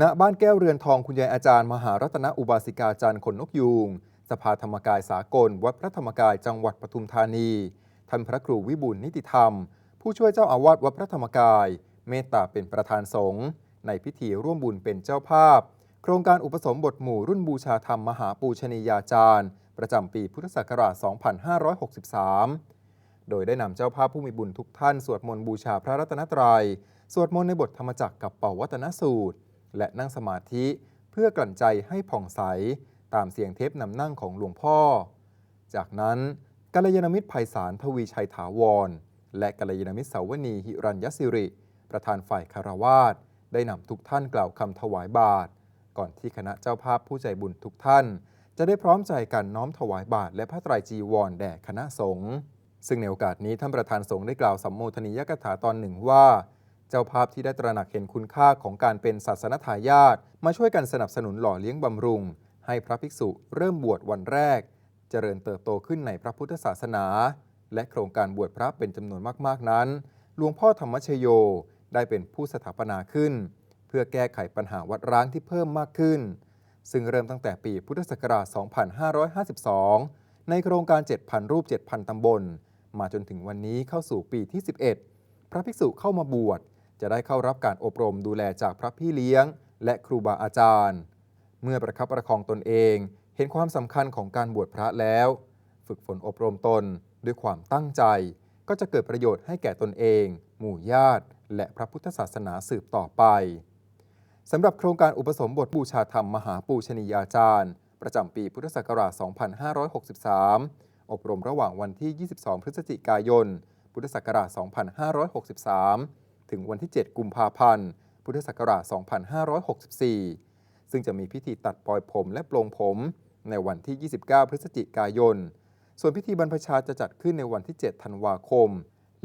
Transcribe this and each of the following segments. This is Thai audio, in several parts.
ณบ้านแก้วเรือนทองคุณยายอาจารย์มหารัตนอุบาสิกาจันทร์ขนนกยูงสภาธรรมกายสากล วัดพระธรรมกายจังหวัดปทุมธานีท่านพระครูวิบูลนิติธรรม ผู้ช่วยเจ้าอาวาสวัดพระธรรมกาย เมตตาเป็นประธานสงฆ์ในพิธีร่วมบุญเป็นเจ้าภาพ โครงการอุปสมบทหมู่รุ่นบูชาธรรมมหาปูชนียาจารย์ ประจำปีพุทธศักราช 2563 โดยได้นำเจ้าภาพผู้มีบุญทุกท่าน สวดมนต์บูชาพระรัตนตรยัย สวดมนต์ในบทธรรมจักรกับเป่าวัตนสูตร และนั่งสมาธิเพื่อกลั่นใจให้ผ่องใส ตามเสียงเทปนำนั่งของหลวงพ่อ จากนั้นกัลยาณมิตรไพศาลทวีชัยถาวร และกัลยาณมิตรสาวนีหิรัญยสิริ ประธานฝ่ายคารวาสได้นำทุกท่านกล่าวคำถวายบาทก่อนที่คณะเจ้าภาพผู้ใจบุญทุกท่าน จะได้พร้อมใจกันน้อมถวายบาทและพระไตรจีวรแด่คณะสงฆ์ซึ่งในโอกาสนี้ท่านประธานสงฆ์ได้กล่าวสัมโมทนียกถาตอนหนึ่งว่า เจ้าภาพที่ได้ตระหนักเห็นคุณค่าของการเป็นศาสนทายาทมาช่วยกันสนับสนุนหล่อเลี้ยงบำรุง ให้พระภิกษุเริ่มบวชวันแรก เจริญเติบโตขึ้นในพระพุทธศาสนา และโครงการบวชพระเป็นจำนวนมากๆนั้น หลวงพ่อธรรมชโยได้เป็นผู้สถาปนาขึ้น เพื่อแก้ไขปัญหาวัดร้างที่เพิ่มมากขึ้น ซึ่งเริ่มตั้งแต่ปีพุทธศักราช 2552 ในโครงการ 7,000 รูป 7,000 ตำบล มาจนถึงวันนี้เข้าสู่ปีที่ 11 พระภิกษุเข้ามาบวช จะได้เข้ารับการอบรมดูแลจากพระพี่เลี้ยง และครูบาอาจารย์ เมื่อประคับประคองตนเอง เห็นความสำคัญของการบวชพระแล้ว ฝึกฝนอบรมตนด้วยความตั้งใจ ก็จะเกิดประโยชน์ให้แก่ตนเอง หมู่ญาติ และพระพุทธศาสนาสืบต่อไปสำหรับโครงการอุปสมบทบูชาธรรมมหาปูชนียาจารย์ ประจำปีพุทธศักราช 2563 อบรมระหว่างวันที่ 22 พฤศจิกายน พุทธศักราช 2563 ถึงวันที่ 7 กุมภาพันธ์ พุทธศักราช 2564 ซึ่งจะมีพิธีตัดปลอยผมและปลงผมในวันที่ 29 พฤศจิกายน ส่วนพิธีบรรพชาจะจัดขึ้นในวันที่ 7 ธันวาคม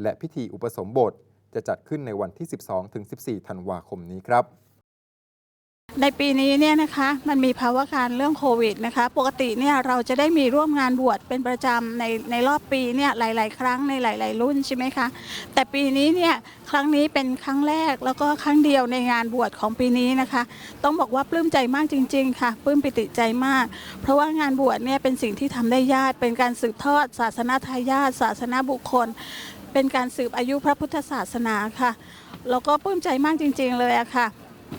และพิธีอุปสมบทจะจัดขึ้นในวันที่ 12ถึง14 ธันวาคมนี้ครับ ในปีนี้เนี่ยนะคะมันมีภาวะการเรื่องโควิดนะคะ ปกติเนี่ยเราจะได้มีร่วมงานบวชเป็นประจำในในรอบปีเนี่ยหลาย ๆ ครั้งในหลาย ๆ รุ่นใช่ไหมคะแต่ปีนี้เนี่ยครั้งนี้เป็นครั้งแรกแล้วก็ครั้งเดียวในงานบวชของปีนี้นะคะ ต้องบอกว่าปลื้มใจมากจริง ๆ ค่ะปลื้มปิติใจมาก เพราะว่างานบวชเนี่ยเป็นสิ่งที่ทำได้ยากเป็นการสืบทอด ศาสนาทายาทศาสนาบุคคล เป็นการสืบอายุพระพุทธศาสนาค่ะแล้วก็ปลื้มใจมากจริง ๆ เลยอะค่ะ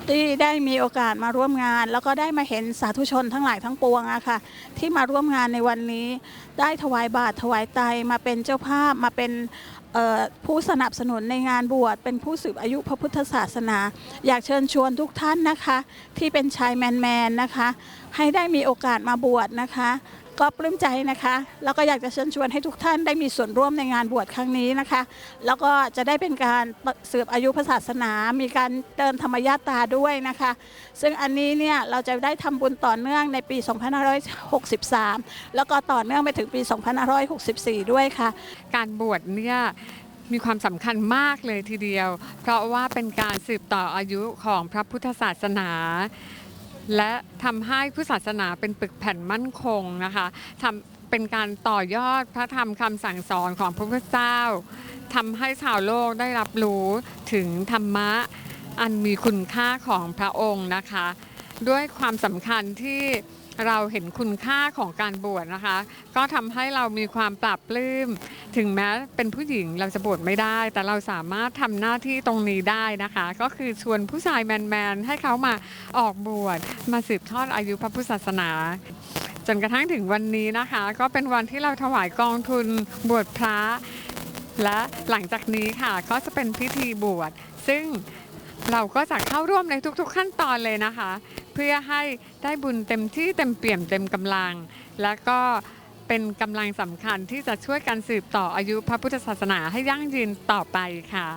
ที่ได้มีโอกาสมาร่วมงาน แล้วก็ได้มาเห็นสาธุชนทั้งหลายทั้งปวงอะค่ะที่มาร่วมงานในวันนี้ ได้ถวายบาตรถวายไตรมาเป็นเจ้าภาพมาเป็นผู้สนับสนุนในงานบวชเป็นผู้สืบอายุพระพุทธศาสนา อยากเชิญชวนทุกท่านนะคะ ที่เป็นชายแมนๆนะคะ ให้ได้มีโอกาสมาบวชนะคะ ก็ปลื้มใจนะคะแล้วก็อยากจะเชิญชวนให้ทุกท่านได้มีส่วนร่วมในงานบวชครั้งนี้นะคะ แล้วก็จะได้เป็นการสืบอายุพระศาสนา มีการเติมธรรมญาตาด้วยนะคะ ซึ่งอันนี้เนี่ยเราจะได้ทำบุญต่อเนื่องในปี 2563 แล้วก็ต่อเนื่องไปถึงปี 2564 ด้วยค่ะ การบวชเนี่ยมีความสำคัญมากเลยทีเดียว เพราะว่าเป็นการสืบต่ออายุของพระพุทธศาสนา และทำให้พุทธศาสนาเป็นปึกแผ่นมั่นคงนะคะทำเป็นการต่อยอดพระธรรมคำสั่งสอนของพระพุทธเจ้าทำให้ชาวโลกได้รับรู้ถึงธรรมะอันมีคุณค่าของพระองค์นะคะ ด้วยความสำคัญที่ เราเห็นคุณค่าของการบวชนะคะ ก็ทำให้เรามีความปรับปลื้ม ถึงแม้เป็นผู้หญิงเราจะบวชไม่ได้ แต่เราสามารถทำหน้าที่ตรงนี้ได้นะคะ ก็คือชวนผู้ชายแมนๆ ให้เขามาออกบวชมาสืบทอดอายุพระพุทธศาสนา จนกระทั่งถึงวันนี้นะคะ ก็เป็นวันที่เราถวายกองทุนบวชพระ และหลังจากนี้ค่ะก็จะเป็นพิธีบวชซึ่งเราก็จะเข้าร่วมในทุกๆขั้นตอนเลยนะคะ พื่อให้ได้บุญเต็มที่เต็มเปี่ยมเต็มกำลัง และก็เป็นกำลังสำคัญที่จะช่วยกันสืบต่ออายุพระพุทธศาสนาให้ยั่งยืนต่อไปค่ะ